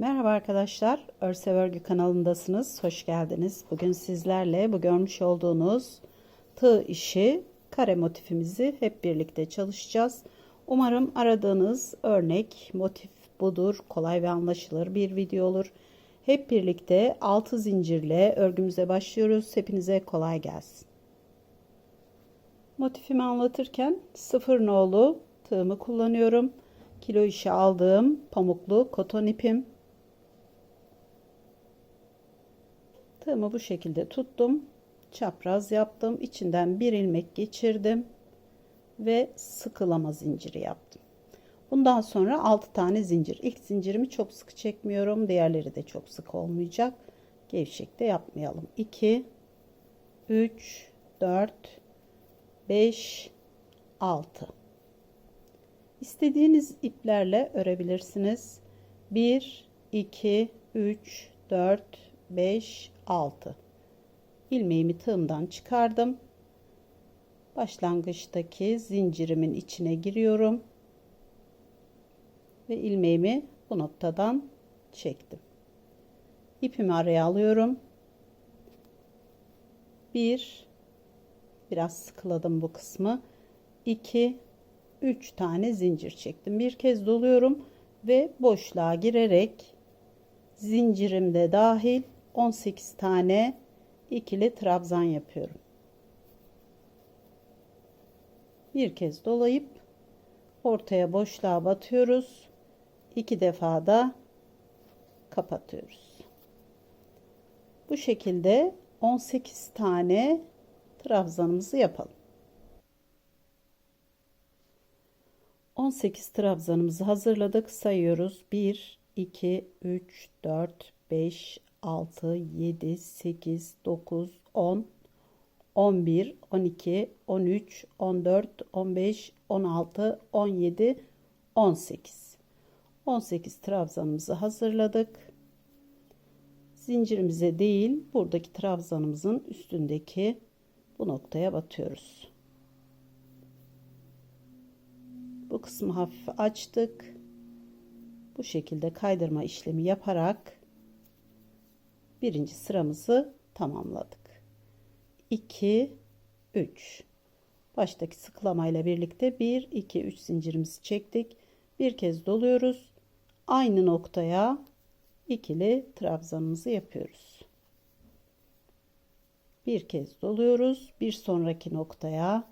Merhaba arkadaşlar, Örsev Örgü kanalındasınız. Hoş geldiniz. Bugün sizlerle bu görmüş olduğunuz tığ işi kare motifimizi hep birlikte çalışacağız. Umarım aradığınız örnek motif budur. Kolay ve anlaşılır bir video olur. Hep birlikte 6 zincirle örgümüze başlıyoruz. Hepinize kolay gelsin. Motifimi anlatırken sıfır nolu tığımı kullanıyorum. Kilo işi aldığım pamuklu koton ipim. Tığımı bu şekilde tuttum. Çapraz yaptım. İçinden bir ilmek geçirdim. Ve sıkılama zinciri yaptım. Bundan sonra 6 tane zincir. İlk zincirimi çok sıkı çekmiyorum. Diğerleri de çok sık olmayacak. Gevşek de yapmayalım. 2 3 4 5 6 İstediğiniz iplerle örebilirsiniz. 1 2 3 4 5 6 ilmeğimi tığımdan çıkardım. Başlangıçtaki zincirimin içine giriyorum. Ve ilmeğimi bu noktadan çektim. İpimi araya alıyorum. Bir, biraz sıkıladım bu kısmı. 2 3 tane zincir çektim. Bir kez doluyorum ve boşluğa girerek zincirimde dahil 18 tane ikili trabzan yapıyorum. Bir kez dolayıp ortaya boşluğa batıyoruz. İki defa da kapatıyoruz. Bu şekilde 18 tane trabzanımızı yapalım. 18 trabzanımızı hazırladık. Sayıyoruz. 1, 2, 3, 4, 5, 6, 7, 8, 9, 10, 11, 12, 13, 14, 15, 16, 17, 18. 18 trabzanımızı hazırladık. Zincirimize değil buradaki trabzanımızın üstündeki bu noktaya batıyoruz. Bu kısmı hafif açtık. Bu şekilde kaydırma işlemi yaparak birinci sıramızı tamamladık. 2 3 baştaki sıklamayla birlikte 1 2 3 zincirimizi çektik. Bir kez doluyoruz. Aynı noktaya ikili trabzanımızı yapıyoruz. Bir kez doluyoruz. Bir sonraki noktaya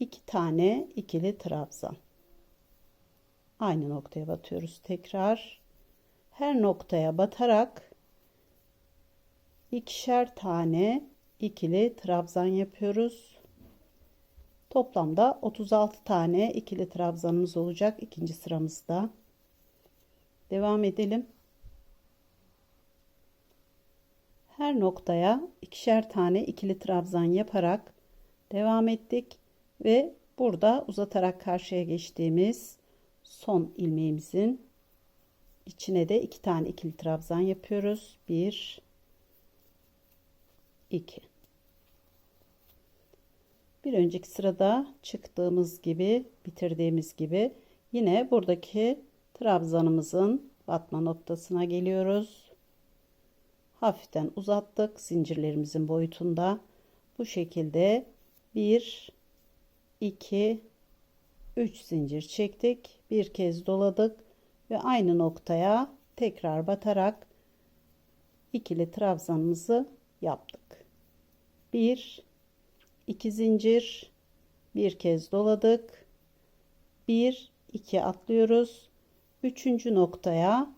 iki tane ikili trabzan. Aynı noktaya batıyoruz tekrar. Her noktaya batarak ikişer tane ikili trabzan yapıyoruz. Toplamda 36 tane ikili trabzanımız olacak ikinci sıramızda. Devam edelim. Her noktaya ikişer tane ikili trabzan yaparak devam ettik ve burada uzatarak karşıya geçtiğimiz son ilmeğimizin içine de iki tane ikili trabzan yapıyoruz. 1 2 bir önceki sırada çıktığımız gibi bitirdiğimiz gibi yine buradaki trabzanımızın batma noktasına geliyoruz. Hafiften uzattık zincirlerimizin boyutunda. Bu şekilde 1 2 3 zincir çektik. Bir kez doladık ve aynı noktaya tekrar batarak ikili trabzanımızı yaptık 1 2 zincir bir kez doladık. 1 2 atlıyoruz. Üçüncü noktaya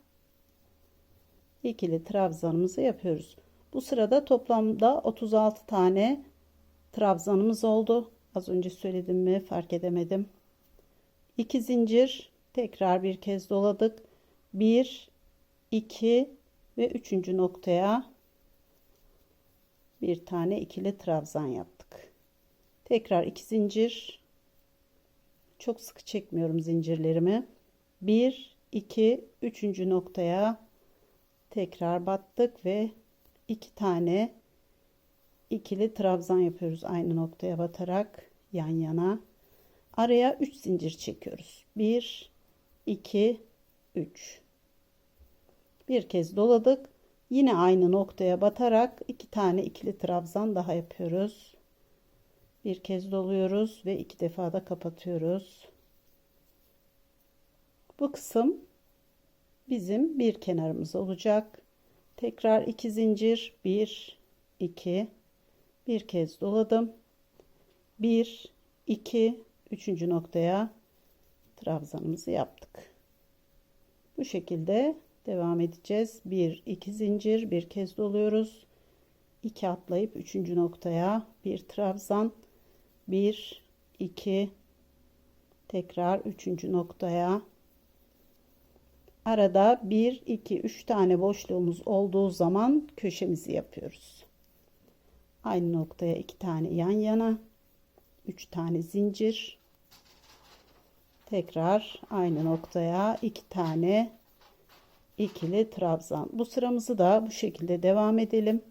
ikili trabzanımızı yapıyoruz. Bu sırada toplamda 36 tane trabzanımız oldu. Az önce söyledim mi fark edemedim. 2 zincir tekrar bir kez doladık. 1 2 ve üçüncü noktaya bir tane ikili trabzan yaptık. Tekrar iki zincir. Çok sıkı çekmiyorum zincirlerimi. 1 2 3. noktaya tekrar battık ve iki tane ikili trabzan yapıyoruz aynı noktaya batarak yan yana. Araya 3 zincir çekiyoruz. 1 2 3 Bir kez doladık. Yine aynı noktaya batarak iki tane ikili trabzan daha yapıyoruz. Bir kez doluyoruz ve iki defa da kapatıyoruz. Bu kısım bizim bir kenarımız olacak. Tekrar iki zincir, bir, iki, bir kez doladım. Bir, iki, üçüncü noktaya trabzanımızı yaptık. Bu şekilde devam edeceğiz. Bir, iki zincir, bir kez doluyoruz. 2 atlayıp üçüncü noktaya bir trabzan, bir, iki, tekrar üçüncü noktaya arada 1 2 3 tane boşluğumuz olduğu zaman köşemizi yapıyoruz. Aynı noktaya iki tane yan yana 3 tane zincir tekrar aynı noktaya iki tane ikili trabzan. Bu sıramızı da bu şekilde devam edelim.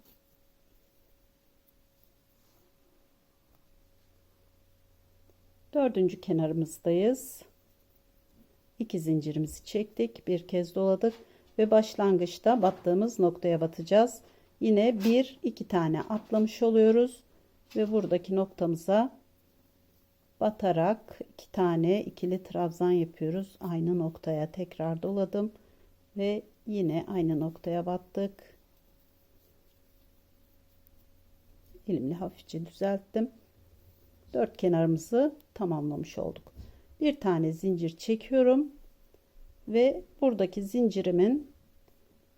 Dördüncü kenarımızdayız. 2 zincirimizi çektik. Bir kez doladık ve başlangıçta battığımız noktaya batacağız. Yine bir iki tane atlamış oluyoruz ve buradaki noktamıza batarak iki tane ikili trabzan yapıyoruz. Aynı noktaya tekrar doladım ve yine aynı noktaya battık. Elimle hafifçe düzelttim. Dört kenarımızı tamamlamış olduk. Bir tane zincir çekiyorum ve buradaki zincirimin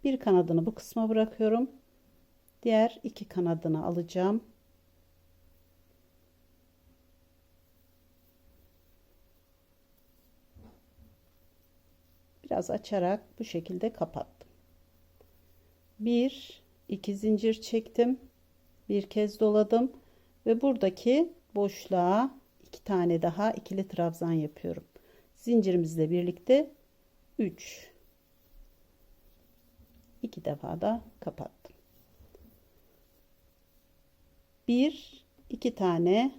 bir kanadını bu kısma bırakıyorum. Diğer iki kanadını alacağım. Biraz açarak bu şekilde kapattım. Bir, iki zincir çektim. Bir kez doladım ve buradaki boşluğa iki tane daha ikili trabzan yapıyorum. Zincirimizle birlikte 3 iki defa da kapattım. Bir iki tane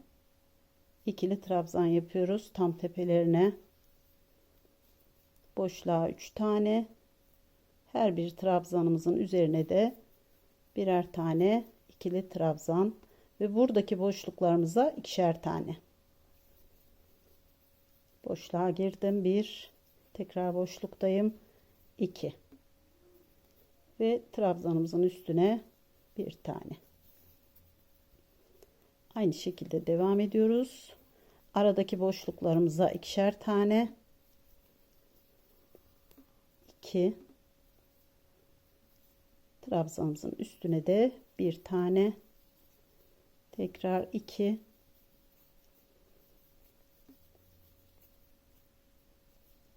ikili trabzan yapıyoruz tam tepelerine. Boşluğa 3 tane. Her bir trabzanımızın üzerine de birer tane ikili trabzan ve buradaki boşluklarımıza ikişer tane. Boşluğa girdim. Bir tekrar boşluktayım. 2 ve trabzanımızın üstüne bir tane. Aynı şekilde devam ediyoruz. Aradaki boşluklarımıza ikişer tane 2 trabzanımızın üstüne de bir tane. Tekrar 2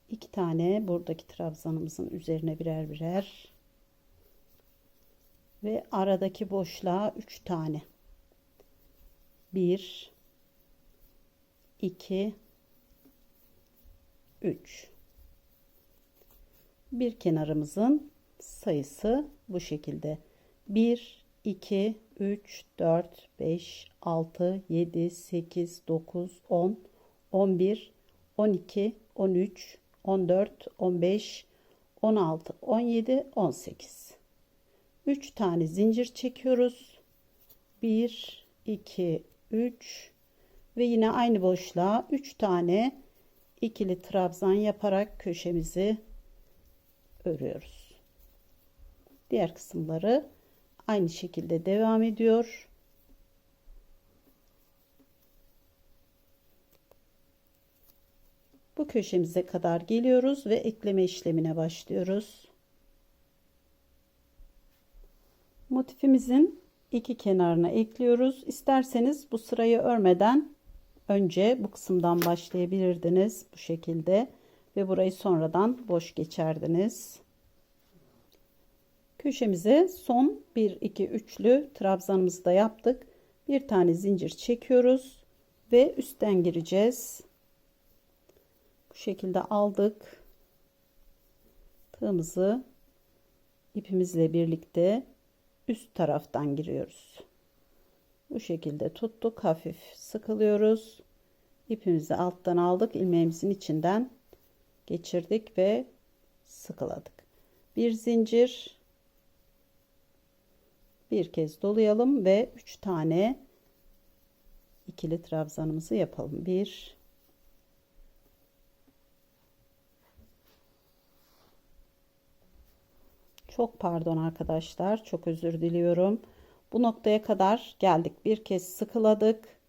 iki tane buradaki trabzanımızın üzerine birer birer. Ve aradaki boşluğa üç tane. Bir iki üç bir kenarımızın sayısı bu şekilde 1 2 3 4 5 6 7 8 9 10 11 12 13 14, 15, 16, 17, 18. 3 tane zincir çekiyoruz. 1, 2, 3 ve yine aynı boşluğa 3 tane ikili trabzan yaparak köşemizi örüyoruz. Diğer kısımları aynı şekilde devam ediyor. bu köşemize kadar geliyoruz ve ekleme işlemine başlıyoruz. Motifimizin iki kenarına ekliyoruz. İsterseniz bu sırayı örmeden önce bu kısımdan başlayabilirdiniz bu şekilde ve burayı sonradan boş geçerdiniz. Köşemize son 1 2 3'lü trabzanımızı da yaptık. Bir tane zincir çekiyoruz ve üstten gireceğiz şekilde aldık. Tığımızı ipimizle birlikte üst taraftan giriyoruz. Bu şekilde tuttuk. Hafif sıkılıyoruz. İpimizi alttan aldık. ilmeğimizin içinden geçirdik ve sıkıladık. bir zincir bir kez dolayalım ve 3 tane ikili trabzanımızı yapalım. 1 Çok pardon arkadaşlar. Çok özür diliyorum. Bu noktaya kadar geldik. Bir kez sıkıladık.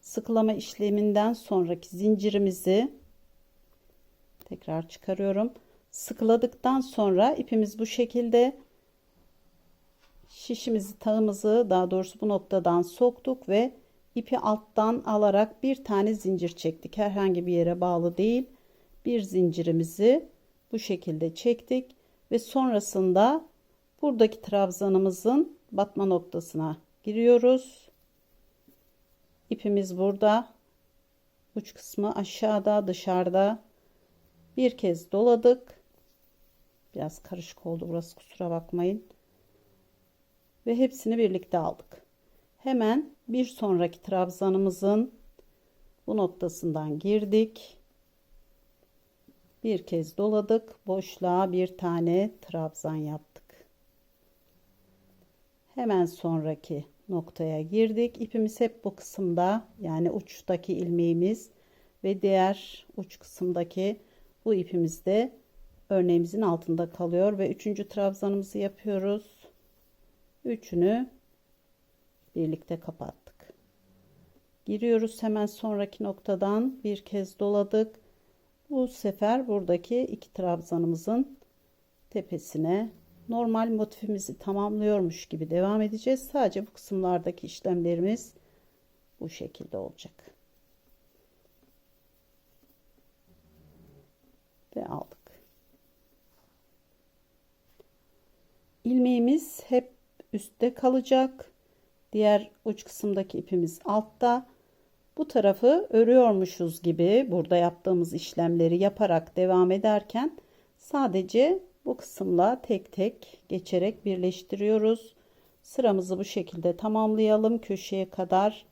Sıkılama işleminden sonraki zincirimizi tekrar çıkarıyorum. Sıkıladıktan sonra ipimiz bu şekilde şişimizi tağımızı daha doğrusu bu noktadan soktuk ve ipi alttan alarak bir tane zincir çektik. Herhangi bir yere bağlı değil. Bir zincirimizi bu şekilde çektik ve sonrasında buradaki trabzanımızın batma noktasına giriyoruz. İpimiz burada. Uç kısmı aşağıda, dışarıda. Bir kez doladık. Biraz karışık oldu burası kusura bakmayın. Ve hepsini birlikte aldık. Hemen bir sonraki trabzanımızın bu noktasından girdik bir kez doladık boşluğa bir tane trabzan yaptık hemen sonraki noktaya girdik ipimiz hep bu kısımda yani uçtaki ilmeğimiz ve diğer uç kısımdaki bu ipimiz de örneğimizin altında kalıyor ve üçüncü trabzanımızı yapıyoruz üçünü birlikte kapattık giriyoruz hemen sonraki noktadan bir kez doladık bu sefer buradaki iki trabzanımızın tepesine normal motifimizi tamamlıyormuş gibi devam edeceğiz. Sadece bu kısımlardaki işlemlerimiz bu şekilde olacak. Ve aldık. ilmeğimiz hep üstte kalacak. Diğer uç kısımdaki ipimiz altta. Bu tarafı örüyormuşuz gibi burada yaptığımız işlemleri yaparak devam ederken sadece bu kısımla tek tek geçerek birleştiriyoruz. Sıramızı bu şekilde tamamlayalım. Köşeye kadar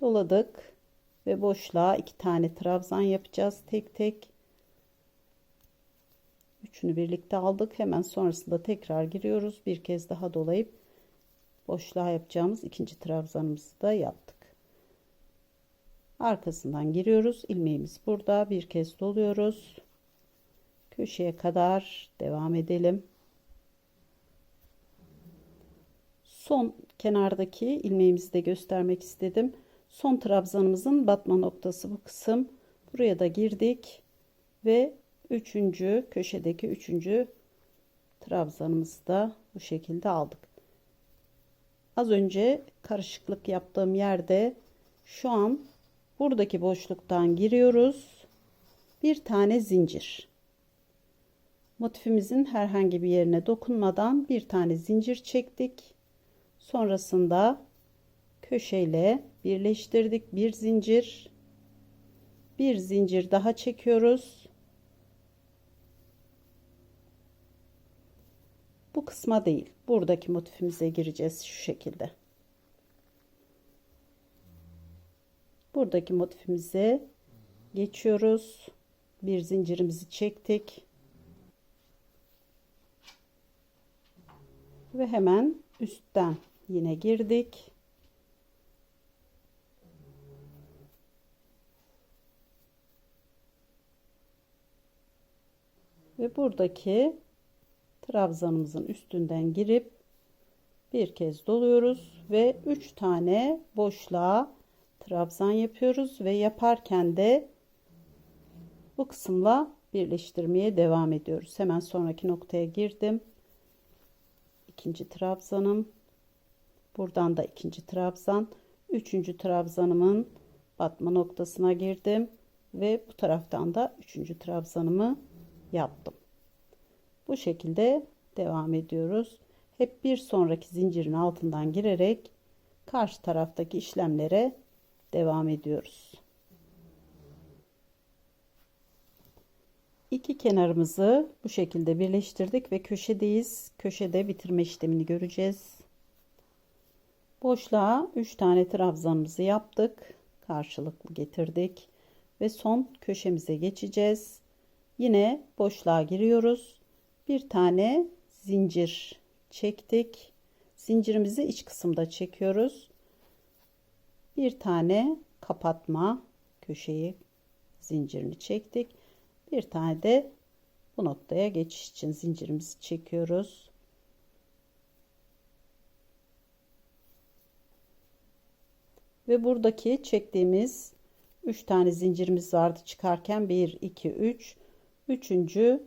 doladık ve boşluğa iki tane trabzan yapacağız tek tek. Üçünü birlikte aldık. Hemen sonrasında tekrar giriyoruz. Bir kez daha dolayıp boşluğa yapacağımız ikinci trabzanımızı da yaptık arkasından giriyoruz ilmeğimiz burada bir kez doluyoruz köşeye kadar devam edelim son kenardaki ilmeğimizi de göstermek istedim son trabzanımızın batma noktası bu kısım. Buraya da girdik ve üçüncü köşedeki üçüncü trabzanımızı da bu şekilde aldık. Az önce karışıklık yaptığım yerde şu an buradaki boşluktan giriyoruz. Bir tane zincir. Motifimizin herhangi bir yerine dokunmadan bir tane zincir çektik. Sonrasında köşeyle birleştirdik. Bir zincir. Bir zincir daha çekiyoruz. Bu kısma değil. Buradaki motifimize gireceğiz şu şekilde. Buradaki motifimize geçiyoruz. Bir zincirimizi çektik. Ve hemen üstten yine girdik ve buradaki trabzanımızın üstünden girip bir kez doluyoruz ve 3 tane boşluğa trabzan yapıyoruz ve yaparken de bu kısımla birleştirmeye devam ediyoruz. Hemen sonraki noktaya girdim. İkinci trabzanım. Buradan da ikinci trabzan. Üçüncü trabzanımın batma noktasına girdim. Ve bu taraftan da üçüncü trabzanımı yaptım. Bu şekilde devam ediyoruz. Hep bir sonraki zincirin altından girerek karşı taraftaki işlemlere devam ediyoruz. İki kenarımızı bu şekilde birleştirdik ve köşedeyiz. Köşede bitirme işlemini göreceğiz. Boşluğa 3 tane trabzanımızı yaptık. Karşılıklı getirdik ve son köşemize geçeceğiz. Yine boşluğa giriyoruz. Bir tane zincir çektik. Zincirimizi iç kısımda çekiyoruz. Bir tane kapatma köşeyi zincirini çektik. Bir tane de bu noktaya geçiş için zincirimizi çekiyoruz. Ve buradaki çektiğimiz 3 tane zincirimiz vardı çıkarken 1 2 3 üçüncü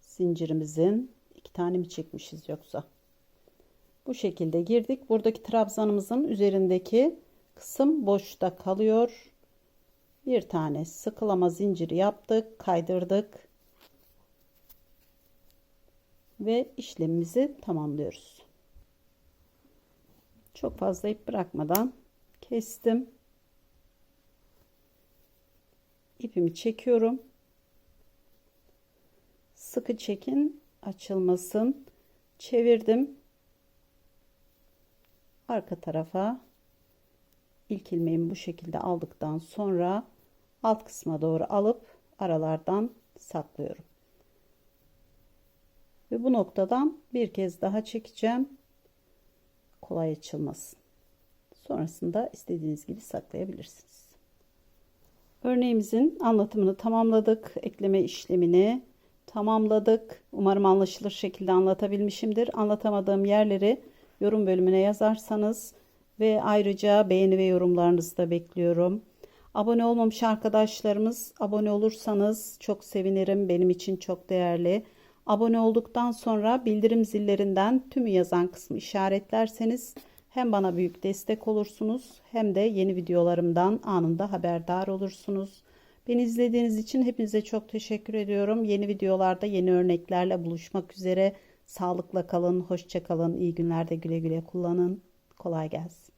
zincirimizin iki tane mi çekmişiz yoksa? Bu şekilde girdik. Buradaki trabzanımızın üzerindeki kısım boşta kalıyor. Bir tane sıkılama zinciri yaptık kaydırdık ve işlemimizi tamamlıyoruz. Çok fazla ip bırakmadan kestim. İpimi çekiyorum sıkı çekin açılmasın. Çevirdim. Arka tarafa ilk ilmeğimi bu şekilde aldıktan sonra alt kısma doğru alıp aralardan saklıyorum. Ve bu noktadan bir kez daha çekeceğim. Kolay açılmasın. Sonrasında istediğiniz gibi saklayabilirsiniz. Örneğimizin anlatımını tamamladık. Ekleme işlemini tamamladık. Umarım anlaşılır şekilde anlatabilmişimdir. Anlatamadığım yerleri yorum bölümüne yazarsanız ve ayrıca beğeni ve yorumlarınızı da bekliyorum. Abone olmamış arkadaşlarımız abone olursanız çok sevinirim. Benim için çok değerli. Abone olduktan sonra bildirim zillerinden tümü yazan kısmı işaretlerseniz hem bana büyük destek olursunuz hem de yeni videolarımdan anında haberdar olursunuz. Beni izlediğiniz için hepinize çok teşekkür ediyorum. Yeni videolarda yeni örneklerle buluşmak üzere. Sağlıkla kalın, hoşça kalın, iyi günlerde güle güle kullanın. Kolay gelsin.